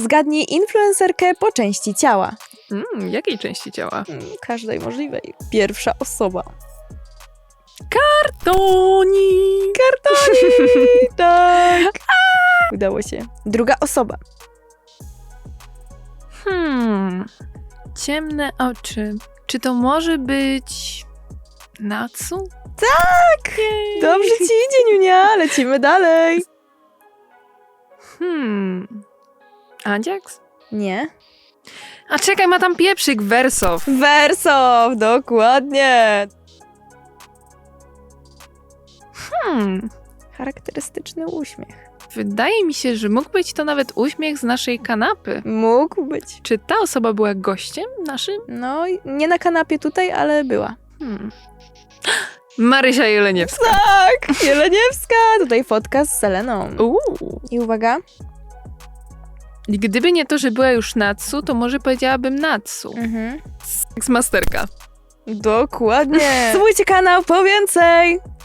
Zgadnij influencerkę po części ciała. Mm, jakiej części ciała? Mm, Każdej możliwej. Pierwsza osoba. Toni! Kartoni! tak! Udało się. Druga osoba. Hmm. Ciemne oczy. Czy to może być... Natsu? Tak! Dobrze ci idzie, Niunia. Lecimy dalej. Hmm. Ajax? Nie. A czekaj, ma tam pieprzyk, Wersow. Wersow, dokładnie. Hmm. Charakterystyczny uśmiech. Wydaje mi się, że mógł być to nawet uśmiech z naszej kanapy. Mógł być. Czy ta osoba była gościem naszym? No, nie na kanapie tutaj, ale była. Hmm. Marysia Jeleniewska. Tak! Jeleniewska! Tutaj fotka z Seleną. Uuu. I uwaga. Gdyby nie to, że była już Natsu, to może powiedziałabym Natsu. Mhm. Masterka. Dokładnie. Subujcie kanał po więcej!